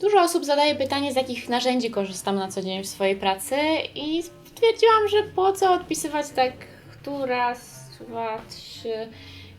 Dużo osób zadaje pytanie, z jakich narzędzi korzystam na co dzień w swojej pracy i stwierdziłam, że po co odpisywać tak tu raz, dwa, trzy,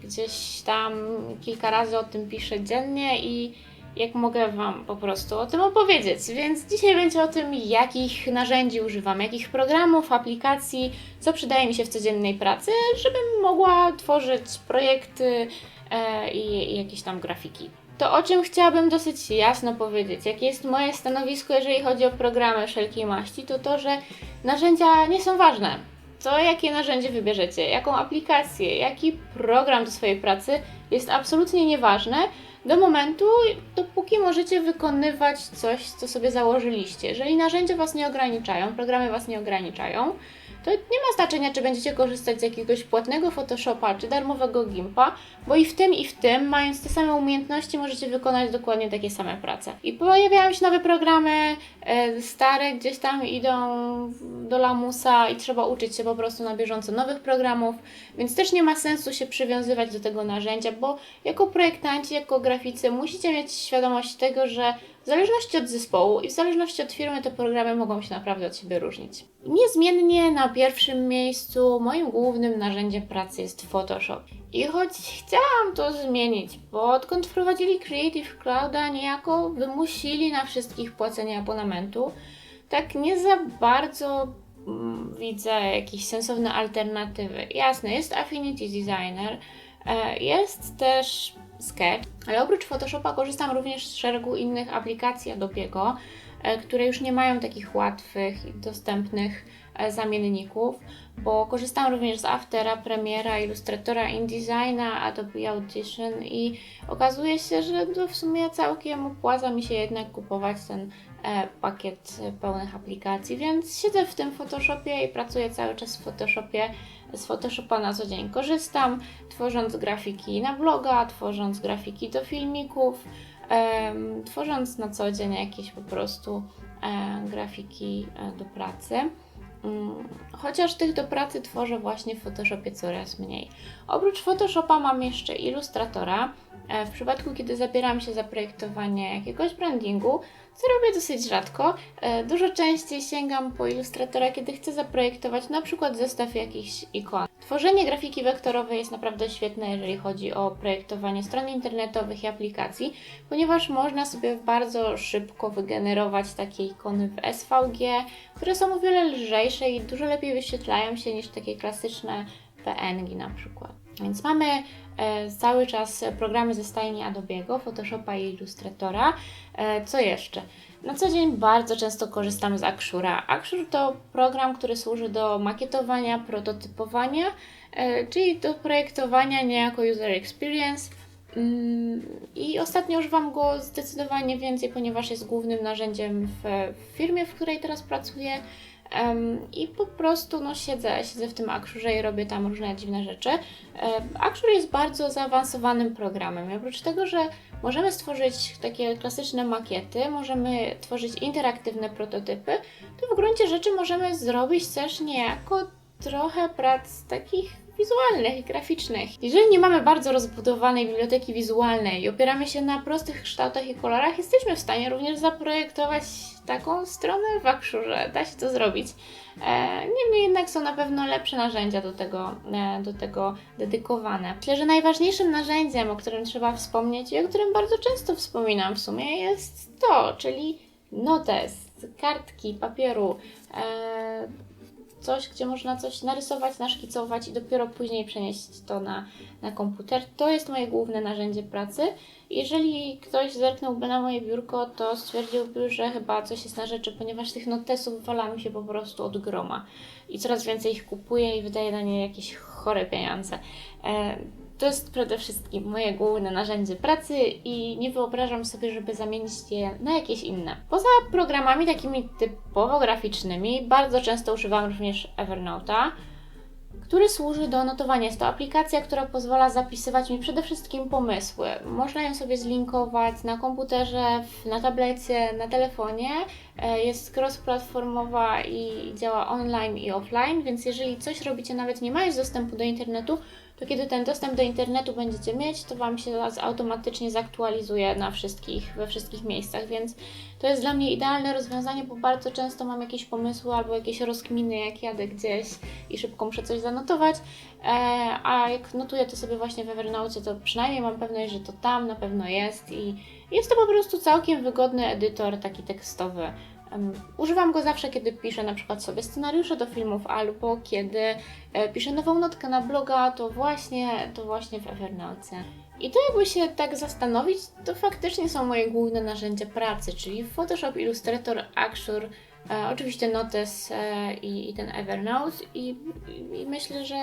gdzieś tam kilka razy o tym piszę dziennie i jak mogę Wam po prostu o tym opowiedzieć. Więc dzisiaj będzie o tym, jakich narzędzi używam, jakich programów, aplikacji, co przydaje mi się w codziennej pracy, żebym mogła tworzyć projekty e, i, i jakieś tam grafiki. To o czym chciałabym dosyć jasno powiedzieć, jakie jest moje stanowisko, jeżeli chodzi o programy wszelkiej maści, to to, że narzędzia nie są ważne. To, jakie narzędzie wybierzecie, jaką aplikację, jaki program do swojej pracy jest absolutnie nieważne do momentu, dopóki możecie wykonywać coś, co sobie założyliście. Jeżeli narzędzia Was nie ograniczają, programy Was nie ograniczają, to nie ma znaczenia, czy będziecie korzystać z jakiegoś płatnego Photoshopa, czy darmowego Gimpa, bo i w tym, i w tym, mając te same umiejętności, możecie wykonać dokładnie takie same prace. I pojawiają się nowe programy, e, stare gdzieś tam idą do lamusa i trzeba uczyć się po prostu na bieżąco nowych programów, więc też nie ma sensu się przywiązywać do tego narzędzia, bo jako projektanci, jako graficy musicie mieć świadomość tego, że w zależności od zespołu i w zależności od firmy te programy mogą się naprawdę od siebie różnić. Niezmiennie na pierwszym miejscu moim głównym narzędziem pracy jest Photoshop. I choć chciałam to zmienić, bo odkąd wprowadzili Creative Clouda niejako wymusili na wszystkich płacenie abonamentu, tak nie za bardzo mm, widzę jakieś sensowne alternatywy. Jasne, jest Affinity Designer, e, jest też Sketch, ale oprócz Photoshopa korzystam również z szeregu innych aplikacji Adobe'ego, e, które już nie mają takich łatwych i dostępnych e, zamienników, bo korzystam również z Aftera, Premiera, Illustratora, InDesigna, Adobe Audition i okazuje się, że w sumie całkiem opłaca mi się jednak kupować ten pakiet pełnych aplikacji, więc siedzę w tym Photoshopie i pracuję cały czas w Photoshopie z Photoshopa na co dzień korzystam, tworząc grafiki na bloga, tworząc grafiki do filmików, tworząc na co dzień jakieś po prostu e, grafiki e, do pracy. Um, chociaż tych do pracy tworzę właśnie w Photoshopie coraz mniej. Oprócz Photoshopa mam jeszcze Illustratora. E, w przypadku, kiedy zabieram się za projektowanie jakiegoś brandingu, co robię dosyć rzadko. E, dużo częściej sięgam po ilustratora, kiedy chcę zaprojektować na przykład zestaw jakichś ikon. Tworzenie grafiki wektorowej jest naprawdę świetne, jeżeli chodzi o projektowanie stron internetowych i aplikacji, ponieważ można sobie bardzo szybko wygenerować takie ikony w SVG, które są o wiele lżejsze i dużo lepiej wyświetlają się niż takie klasyczne PNG na przykład. Więc mamy e, cały czas programy ze stajni Adobe'ego, Photoshopa i Illustratora. E, co jeszcze? Na co dzień bardzo często korzystam z Axura. Axur to program, który służy do makietowania, prototypowania, e, czyli do projektowania niejako user experience. Mm, I ostatnio używam go zdecydowanie więcej, ponieważ jest głównym narzędziem w firmie, w której teraz pracuję. I po prostu no, siedzę, siedzę w tym Akrzurze i robię tam różne dziwne rzeczy. Akrzur jest bardzo zaawansowanym programem. Oprócz tego, że możemy stworzyć takie klasyczne makiety, możemy tworzyć interaktywne prototypy, to w gruncie rzeczy możemy zrobić też niejako trochę prac takich wizualnych i graficznych. Jeżeli nie mamy bardzo rozbudowanej biblioteki wizualnej i opieramy się na prostych kształtach i kolorach, jesteśmy w stanie również zaprojektować taką stronę w Akshurze. Da się to zrobić. E, niemniej jednak są na pewno lepsze narzędzia do tego, e, do tego dedykowane. Myślę, że najważniejszym narzędziem, o którym trzeba wspomnieć i o którym bardzo często wspominam w sumie, jest to, czyli notes, kartki papieru. E, coś, gdzie można coś narysować, naszkicować i dopiero później przenieść to na, na komputer. To jest moje główne narzędzie pracy. Jeżeli ktoś zerknąłby na moje biurko, to stwierdziłby, że chyba coś jest na rzeczy, ponieważ tych notesów wala mi się po prostu od groma i coraz więcej ich kupuję i wydaję na nie jakieś chore pieniądze. E, to jest przede wszystkim moje główne narzędzie pracy i nie wyobrażam sobie, żeby zamienić je na jakieś inne. Poza programami takimi typowo graficznymi, bardzo często używam również Evernote'a, który służy do notowania. Jest to aplikacja, która pozwala zapisywać mi przede wszystkim pomysły. Można ją sobie zlinkować na komputerze, na tablecie, na telefonie. E, jest cross-platformowa i działa online i offline, więc jeżeli coś robicie, nawet nie mając dostępu do internetu, to kiedy ten dostęp do internetu będziecie mieć, to Wam się automatycznie zaktualizuje na wszystkich, we wszystkich miejscach, więc to jest dla mnie idealne rozwiązanie, bo bardzo często mam jakieś pomysły albo jakieś rozkminy, jak jadę gdzieś i szybko muszę coś zanotować, e, a jak notuję to sobie właśnie w Evernote, to przynajmniej mam pewność, że to tam na pewno jest i jest to po prostu całkiem wygodny edytor taki tekstowy. Używam go zawsze, kiedy piszę na przykład sobie scenariusze do filmów, albo kiedy e, piszę nową notkę na bloga, to właśnie, to właśnie w Evernote. I to jakby się tak zastanowić, to faktycznie są moje główne narzędzia pracy, czyli Photoshop, Illustrator, Axure, e, oczywiście Notes e, i, i ten Evernote i, i myślę, że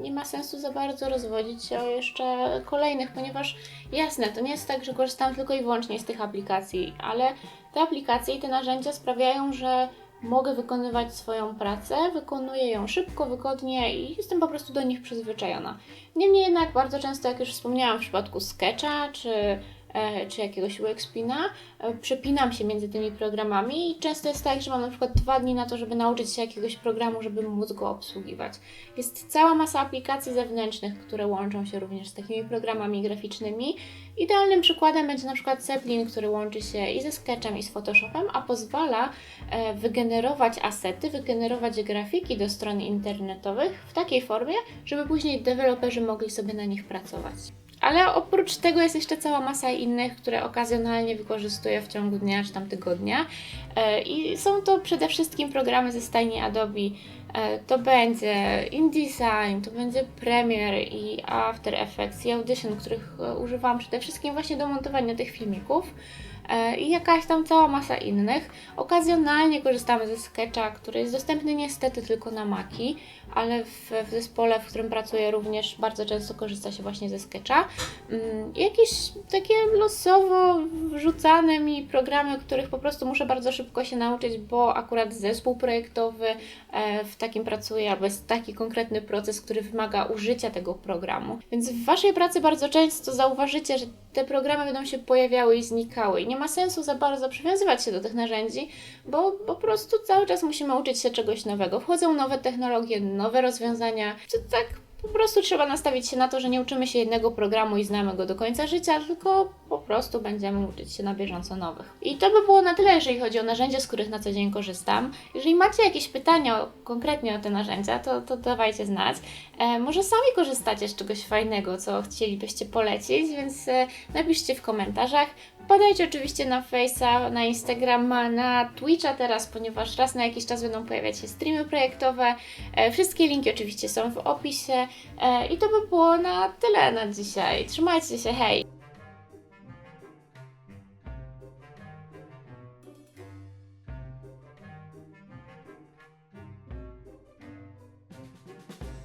nie ma sensu za bardzo rozwodzić się o jeszcze kolejnych, ponieważ jasne, to nie jest tak, że korzystam tylko i wyłącznie z tych aplikacji, ale te aplikacje i te narzędzia sprawiają, że mogę wykonywać swoją pracę, wykonuję ją szybko, wygodnie i jestem po prostu do nich przyzwyczajona. Niemniej jednak bardzo często, jak już wspomniałam w przypadku Sketcha czy, czy jakiegoś Workspina, e, przepinam się między tymi programami i często jest tak, że mam na przykład dwa dni na to, żeby nauczyć się jakiegoś programu, żeby móc go obsługiwać. Jest cała masa aplikacji zewnętrznych, które łączą się również z takimi programami graficznymi. Idealnym przykładem będzie na przykład Zeppelin, który łączy się i ze Sketchem, i z Photoshopem, a pozwala e, wygenerować asety, wygenerować grafiki do stron internetowych w takiej formie, żeby później deweloperzy mogli sobie na nich pracować. Ale oprócz tego jest jeszcze cała masa innych, które okazjonalnie wykorzystuję w ciągu dnia czy tam tygodnia. E, I są to przede wszystkim programy ze stajni Adobe. E, To będzie InDesign, to będzie Premiere i After Effects i Audition, których e, używam przede wszystkim właśnie do montowania tych filmików. E, I jakaś tam cała masa innych. Okazjonalnie korzystamy ze Sketcha, który jest dostępny niestety tylko na Maki, ale w, w zespole, w którym pracuję również bardzo często korzysta się właśnie ze Sketcha. Mm, Jakieś takie losowo wrzucane mi programy, których po prostu muszę bardzo szybko się nauczyć, bo akurat zespół projektowy e, w takim pracuje, albo jest taki konkretny proces, który wymaga użycia tego programu. Więc w Waszej pracy bardzo często zauważycie, że te programy będą się pojawiały i znikały. I nie ma sensu za bardzo przywiązywać się do tych narzędzi, bo po prostu cały czas musimy uczyć się czegoś nowego. Wchodzą nowe technologie, nowe rozwiązania. To tak po prostu trzeba nastawić się na to, że nie uczymy się jednego programu i znamy go do końca życia, tylko po prostu będziemy uczyć się na bieżąco nowych. I to by było na tyle, jeżeli chodzi o narzędzia, z których na co dzień korzystam. Jeżeli macie jakieś pytania konkretnie o te narzędzia, to, to dawajcie znać. E, może sami korzystacie z czegoś fajnego, co chcielibyście polecić, więc e, napiszcie w komentarzach. Podajcie oczywiście na Face'a, na Instagrama, na Twitcha teraz, ponieważ raz na jakiś czas będą pojawiać się streamy projektowe. E, Wszystkie linki oczywiście są w opisie. E, I to by było na tyle na dzisiaj. Trzymajcie się, hej!